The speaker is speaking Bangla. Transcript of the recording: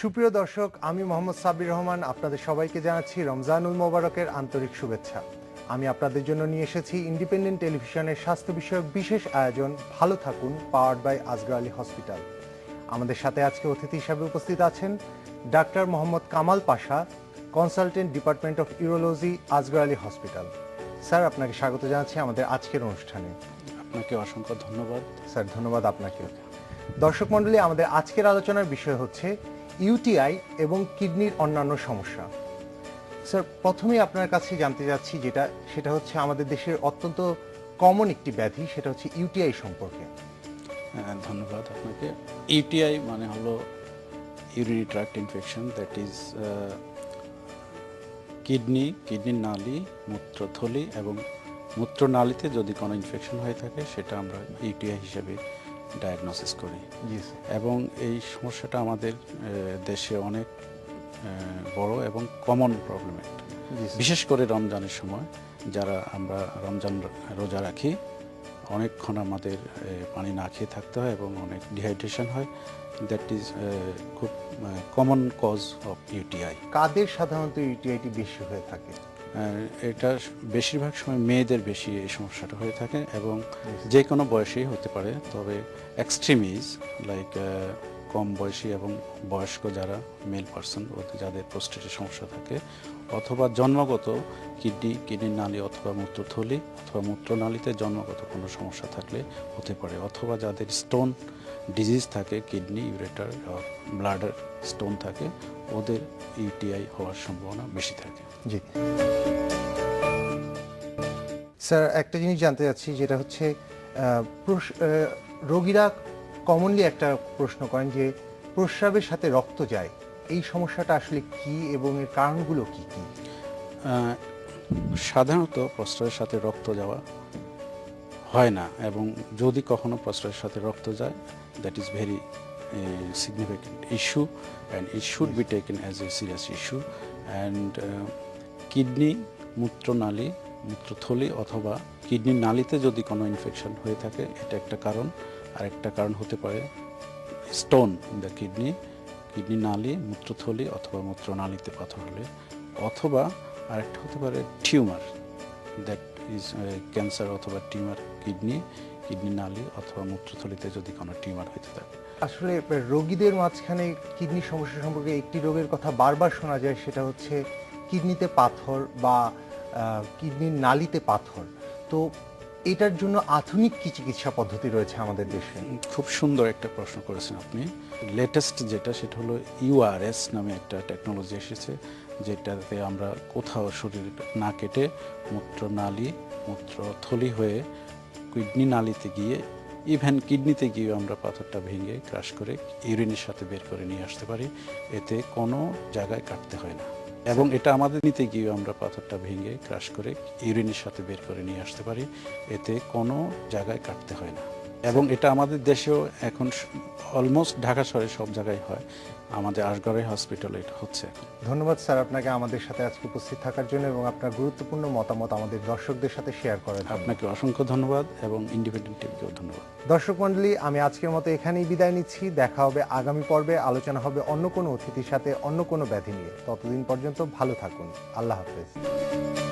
সুপ্রিয় দর্শক আমি মোহাম্মদ সাবির রহমান। আপনাদের সবাইকে জানাচ্ছি রমজানুল মোবারকের আন্তরিক শুভেচ্ছা। আমি আপনাদের জন্য নিয়ে এসেছি ইন্ডিপেন্ডেন্ট টেলিভিশনের স্বাস্থ্য বিষয়ক বিশেষ আয়োজন ভালো থাকুন powered by Azgar Ali hospital. আমাদের সাথে আজকে অতিথি হিসাবে উপস্থিত আছেন doctor Mohammad Kamal Pasha consultant department of urology Azgar Ali hospital. Sir আপনাকে স্বাগত জানাচ্ছি আমাদের আজকের অনুষ্ঠানে। আপনাকে অসংখ্য ধন্যবাদ। স্যার ধন্যবাদ আপনাকে দর্শক মণ্ডলী আমাদের আজকের আলোচনার বিষয় হচ্ছে ইউটিআই এবং কিডনির অন্যান্য সমস্যা। স্যার প্রথমেই আপনার কাছে জানতে যাচ্ছি যেটা সেটা হচ্ছে আমাদের দেশের অত্যন্ত কমন একটি ব্যাধি সেটা হচ্ছে ইউটিআই সম্পর্কে। হ্যাঁ, ধন্যবাদ আপনাকে। ইউটিআই মানে হলো urinary tract infection that is kidney কিডনির নালি মূত্রথলি এবং মূত্রনালীতে যদি কোনো ইনফেকশন হয়ে থাকে সেটা আমরা ইউটিআই হিসেবে ডায়াগনোসিস করি। এবং এই সমস্যাটা আমাদের দেশে অনেক বড় এবং কমন প্রবলেম। বিশেষ করে রমজানের সময় যারা আমরা রমজান রোজা রাখি অনেকক্ষণ আমাদের পানি না খেয়ে থাকতে হয় এবং অনেক ডিহাইড্রেশন হয়। দ্যাট ইজ খুব কমন কজ অফ ইউটিআই কাদের সাধারণত ইউটিআইটি বেশি হয়ে থাকে? এটা বেশিরভাগ সময় মেয়েদের বেশি এই সমস্যাটা হয়ে থাকে এবং যে কোনো বয়সেই হতে পারে। তবে এক্সট্রিম ইজ লাইক কম বয়সী এবং বয়স্ক যারা মেল পার্সন যাদের প্রস্টেটের সমস্যা থাকে অথবা জন্মগত কিডনি, কিডনির নালী অথবা মূত্রথলি অথবা মূত্রনালীতে জন্মগত কোনো সমস্যা থাকলে হতে পারে। অথবা যাদের স্টোন ডিজিজ থাকে, কিডনি ইউরেটার ব্লাডার স্টোন থাকে, ওদের ইউটিআই হওয়ার সম্ভাবনা বেশি থাকে। জি। স্যার, একটা জিনিস জানতে চাচ্ছি, যেটা হচ্ছে রোগীরা কমনলি একটা প্রশ্ন করেন যে, প্রস্রাবের সাথে রক্ত যায়। এই সমস্যাটা আসলে কি এবং এর কারণগুলো কি কি? সাধারণত প্রস্রাবের সাথে রক্ত যাওয়া হয় না এবং যদি কখনো প্রস্রাবের সাথে রক্ত যায় that is very significant issue and it should be taken as a serious issue and kidney মূত্রনালী, মূত্রথলি অথবা কিডনির নালীতে যদি কোনো ইনফেকশন হয়ে থাকে, এটা একটা কারণ। আর একটা কারণ হতে পারে stone in the kidney kidney নালী মূত্রথলি অথবা মূত্রনালীতে পাথর হলে, অথবা আরেকটা হতে পারে টিউমার দ্যাট ইজ ক্যান্সার অথবা টিউমার কিডনি কিডনি নালী অথবা মূত্রথলিতে যদি কোনো টিউমার হতে থাকে। আসলে রোগীদের মাঝখানে কিডনি সমস্যা সম্পর্কে একটি রোগের কথা বারবার শোনা যায়, সেটা হচ্ছে কিডনিতে পাথর বা কিডনির নালিতে পাথর। তো এটার জন্য আধুনিক কি চিকিৎসা পদ্ধতি রয়েছে আমাদের দেশে? খুব সুন্দর একটা প্রশ্ন করেছেন আপনি। লেটেস্ট যেটা, সেটা হলো ইউআরএস নামে একটা টেকনোলজি এসেছে, যেটাতে আমরা কোথাও শরীর না কেটে মূত্রনালী মূত্রথলি হয়ে কিডনি নালিতে গিয়ে ইভেন কিডনিতে গিয়ে আমরা পাথরটা ভেঙে ক্রাশ করে ইউরিনের সাথে বের করে নিয়ে আসতে পারি। এতে কোনো জায়গায় কাটতে হয় না। এবং এটা আমাদের নিতে গিয়ে আমরা পাথরটা ভেঙে ক্রাশ করে ইউরিনের সাথে বের করে নিয়ে আসতে পারি। এতে কোনো জায়গায় কাটতে হয় না। এবং এটা আমাদের দেশেও এখন অলমোস্ট ঢাকা শহরে সব জায়গায় হয়। আমাদের আশগড়ে হসপিটালে এটা হচ্ছে। ধন্যবাদ স্যার আপনাকে আমাদের সাথে আজকে উপস্থিত থাকার জন্য এবং আপনার গুরুত্বপূর্ণ মতামত আমাদের দর্শকদের সাথে শেয়ার করার জন্য। আপনাকে অসংখ্য ধন্যবাদ এবং ইন্ডিপেন্ডেন্ট টিভিকেও ধন্যবাদ। দর্শক মণ্ডলী আমি আজকের মতো এখানেই বিদায় নিচ্ছি। দেখা হবে আগামী পর্বে। আলোচনা হবে অন্য কোনো অতিথির সাথে অন্য কোনো ব্যাধি নিয়ে। ততদিন পর্যন্ত ভালো থাকুন। আল্লাহ হাফেজ।